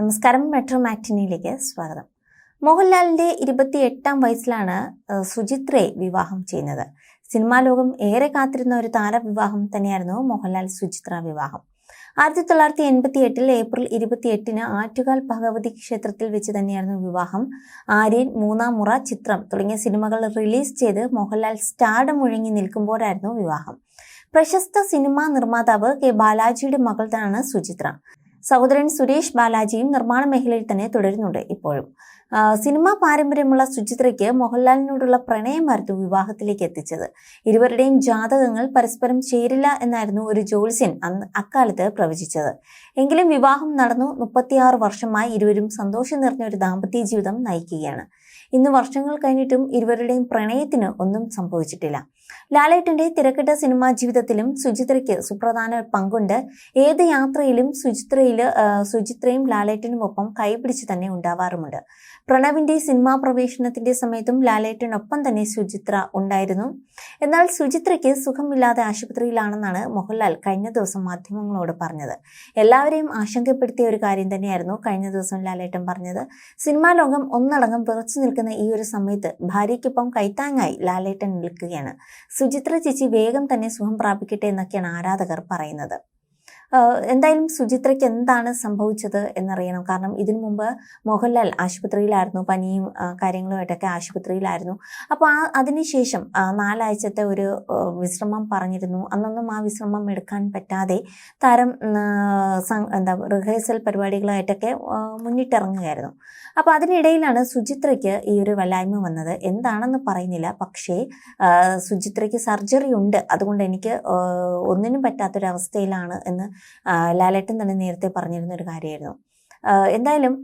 നമസ്കാരം മെട്രോ മാറ്റിനിയിലേക്ക് സ്വാഗതം. മോഹൻലാലിന്റെ ഇരുപത്തി എട്ടാം വയസ്സിലാണ് സുചിത്രയെ വിവാഹം ചെയ്യുന്നത്. സിനിമാ ലോകം ഏറെ കാത്തിരുന്ന ഒരു താരവിവാഹം തന്നെയായിരുന്നു മോഹൻലാൽ സുചിത്ര വിവാഹം. ആയിരത്തി തൊള്ളായിരത്തി എൺപത്തി എട്ടിൽ ഏപ്രിൽ ഇരുപത്തി എട്ടിന് ആറ്റുകാൽ ഭഗവതി ക്ഷേത്രത്തിൽ വെച്ച് തന്നെയായിരുന്നു വിവാഹം. ആര്യൻ മൂന്നാം മുറ ചിത്രം തുടങ്ങിയ സിനിമകൾ റിലീസ് ചെയ്ത് മോഹൻലാൽ സ്റ്റാർഡം മുഴങ്ങി നിൽക്കുമ്പോഴായിരുന്നു വിവാഹം. പ്രശസ്ത സിനിമാ നിർമ്മാതാവ് കെ ബാലാജിയുടെ മകളാണ് സുചിത്ര. സഹോദരൻ സുരേഷ് ബാലാജിയും നിർമ്മാണ മേഖലയിൽ തന്നെ തുടരുന്നുണ്ട് ഇപ്പോഴും. സിനിമാ പാരമ്പര്യമുള്ള സുചിത്രയ്ക്ക് മോഹൻലാലിനോടുള്ള പ്രണയമായിരുന്നു വിവാഹത്തിലേക്ക് എത്തിച്ചത്. ഇരുവരുടെയും ജാതകങ്ങൾ പരസ്പരം ചേരില്ല എന്നായിരുന്നു ഒരു ജ്യോത്സ്യൻ അന്ന് അക്കാലത്ത് പ്രവചിച്ചത്. എങ്കിലും വിവാഹം നടന്നു മുപ്പത്തിയാറ് വർഷമായി ഇരുവരും സന്തോഷം നിറഞ്ഞ ഒരു ദാമ്പത്യ ജീവിതം നയിക്കുകയാണ്. ഇന്ന് വർഷങ്ങൾ കഴിഞ്ഞിട്ടും ഇരുവരുടെയും പ്രണയത്തിന് ഒന്നും സംഭവിച്ചിട്ടില്ല. ലാലേട്ടന്റെ തിരക്കിട്ട സിനിമാ ജീവിതത്തിലും സുചിത്രയ്ക്ക് സുപ്രധാന പങ്കുണ്ട്. ഏത് യാത്രയിലും സുചിത്രയിൽ സുചിത്രയും ലാലേട്ടനും ഒപ്പം കൈപിടിച്ച് തന്നെ ഉണ്ടാവാറുമുണ്ട്. പ്രണവിന്റെ സിനിമാ പ്രവേശനത്തിന്റെ സമയത്തും ലാലേട്ടനൊപ്പം തന്നെ സുചിത്ര ഉണ്ടായിരുന്നു. എന്നാൽ സുചിത്രയ്ക്ക് സുഖമില്ലാതെ ആശുപത്രിയിലാണെന്നാണ് മോഹൻലാൽ കഴിഞ്ഞ ദിവസം മാധ്യമങ്ങളോട് പറഞ്ഞത്. എല്ലാവരെയും ആശങ്കപ്പെടുത്തിയ ഒരു കാര്യം തന്നെയായിരുന്നു കഴിഞ്ഞ ദിവസം ലാലേട്ടൻ പറഞ്ഞത്. സിനിമാ ലോകം ഒന്നടങ്കം വിറച്ചു നിൽക്കുന്ന ഈ ഒരു സമയത്ത് ഭാര്യയ്ക്കൊപ്പം കൈത്താങ്ങായി ലാലേട്ടൻ നിൽക്കുകയാണ്. സുചിത്ര ചേച്ചി വേഗം തന്നെ സുഖം പ്രാപിക്കട്ടെ എന്നൊക്കെയാണ് ആരാധകർ പറയുന്നത്. എന്തായാലും സുചിത്രയ്ക്ക് എന്താണ് സംഭവിച്ചത് എന്നറിയണം. കാരണം ഇതിനു മുമ്പ് മോഹൻലാൽ ആശുപത്രിയിലായിരുന്നു പനിയും കാര്യങ്ങളുമായിട്ടൊക്കെ ആശുപത്രിയിലായിരുന്നു. അപ്പോൾ ആ അതിനുശേഷം നാലാഴ്ചത്തെ ഒരു വിശ്രമം പറഞ്ഞിരുന്നു. അന്നൊന്നും ആ വിശ്രമം എടുക്കാൻ പറ്റാതെ താരം എന്താ റിഹേഴ്സൽ പരിപാടികളായിട്ടൊക്കെ മുന്നിട്ടിറങ്ങുകയായിരുന്നു. അപ്പോൾ അതിനിടയിലാണ് സുചിത്രയ്ക്ക് ഈ ഒരു വല്ലായ്മ വന്നത്. എന്താണെന്ന് പറയുന്നില്ല. പക്ഷേ സുചിത്രയ്ക്ക് സർജറി ഉണ്ട്. അതുകൊണ്ട് എനിക്ക് ഒന്നിനും പറ്റാത്തൊരവസ്ഥയിലാണ് എന്ന് ലാലേട്ടൻ തന്നെ നേരത്തെ പറഞ്ഞിരുന്ന ഒരു കാര്യമായിരുന്നു. എന്തായാലും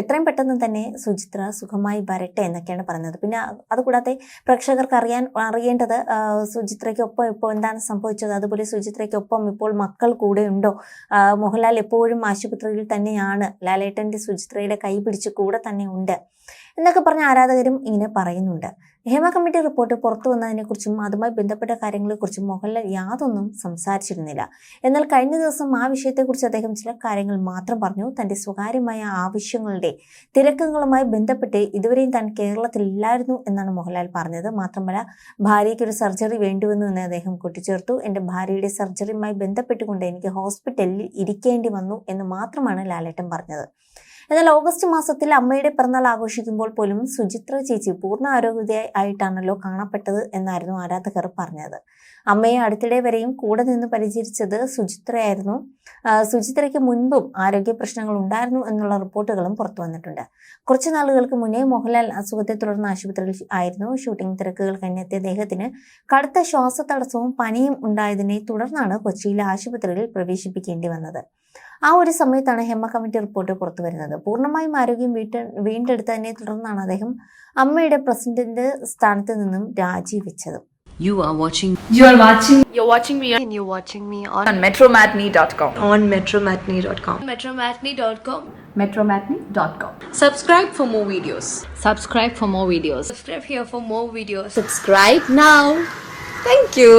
എത്രയും പെട്ടെന്ന് തന്നെ സുചിത്ര സുഖമായി വരട്ടെ എന്നൊക്കെയാണ് പറഞ്ഞത്. പിന്നെ അതുകൂടാതെ പ്രേക്ഷകർക്ക് അറിയാൻ അറിയേണ്ടത് സുചിത്രയ്ക്കൊപ്പം ഇപ്പോൾ എന്താണ് സംഭവിച്ചത്? അതുപോലെ സുചിത്രയ്ക്കൊപ്പം ഇപ്പോൾ മക്കൾ കൂടെ ഉണ്ടോ? മോഹൻലാൽ എപ്പോഴും ആശുപത്രിയിൽ തന്നെയാണ്. ലാലേട്ടന്റെ സുചിത്രയുടെ കൈ പിടിച്ച് കൂടെ തന്നെ ഉണ്ട്. എന്നൊക്കെ പറഞ്ഞ ആരാധകരും ഇങ്ങനെ പറയുന്നുണ്ട്. ഹേമ കമ്മിറ്റി റിപ്പോർട്ട് പുറത്തു വന്നതിനെക്കുറിച്ചും അതുമായി ബന്ധപ്പെട്ട കാര്യങ്ങളെക്കുറിച്ചും മോഹൻലാൽ യാതൊന്നും സംസാരിച്ചിരുന്നില്ല. എന്നാൽ കഴിഞ്ഞ ദിവസം ആ വിഷയത്തെക്കുറിച്ച് അദ്ദേഹം ചില കാര്യങ്ങൾ മാത്രം പറഞ്ഞു. തന്റെ സ്വകാര്യമായ ആവശ്യങ്ങളുടെ തിരക്കുകളുമായി ബന്ധപ്പെട്ട് ഇതുവരെയും താൻ കേരളത്തിലില്ലായിരുന്നു എന്നാണ് മോഹൻലാൽ പറഞ്ഞത്. മാത്രമല്ല ഭാര്യയ്ക്കൊരു സർജറി വേണ്ടിവന്നു എന്ന് അദ്ദേഹം കൂട്ടിച്ചേർത്തു. എന്റെ ഭാര്യയുടെ സർജറിയുമായി ബന്ധപ്പെട്ടുകൊണ്ട് എനിക്ക് ഹോസ്പിറ്റലിൽ ഇരിക്കേണ്ടി വന്നു എന്ന് മാത്രമാണ് ലാലേട്ടൻ പറഞ്ഞത്. എന്നാൽ ഓഗസ്റ്റ് മാസത്തിൽ അമ്മയുടെ പിറന്നാൾ ആഘോഷിക്കുമ്പോൾ പോലും സുചിത്ര ചേച്ചി പൂർണ ആരോഗ്യതയായി ആയിട്ടാണല്ലോ കാണപ്പെട്ടത് എന്നായിരുന്നു ആരാധകർ പറഞ്ഞത്. അമ്മയെ അടുത്തിടെ വരെയും കൂടെ നിന്ന് പരിചരിച്ചത് സുചിത്രയായിരുന്നു. സുചിത്രയ്ക്ക് മുൻപും ആരോഗ്യ പ്രശ്നങ്ങൾ ഉണ്ടായിരുന്നു എന്നുള്ള റിപ്പോർട്ടുകളും പുറത്തു വന്നിട്ടുണ്ട്. കുറച്ച് നാളുകൾക്ക് മുന്നേ മോഹൻലാൽ അസുഖത്തെ തുടർന്ന് ആശുപത്രിയിൽ ആയിരുന്നു. ഷൂട്ടിംഗ് തിരക്കുകൾ കഴിഞ്ഞെത്തിയ അദ്ദേഹത്തിന് കടുത്ത ശ്വാസതടസ്സവും പനിയും ഉണ്ടായതിനെ തുടർന്നാണ് കൊച്ചിയിലെ ആശുപത്രിയിൽ പ്രവേശിപ്പിക്കേണ്ടി വന്നത്. ആ ഒരു സമയത്താണ് ഹെമ്മ കമ്മിറ്റി റിപ്പോർട്ട് പുറത്തു വരുന്നത് പൂർണമായും ആരോഗ്യം വീട്ട് വീണ്ടെടുത്തതിനെ തുടർന്നാണ് അദ്ദേഹം അമ്മയുടെ പ്രസിഡന്റ് സ്ഥാനത്ത് നിന്നും രാജിവെച്ചത് You are watching You are watching You're watching me and you're watching me on, on metromatney.com. on metromatney.com. metromatney.com. Metromatney.com. Subscribe for more videos. Subscribe for more videos. Subscribe here for more videos. Subscribe now. Thank you.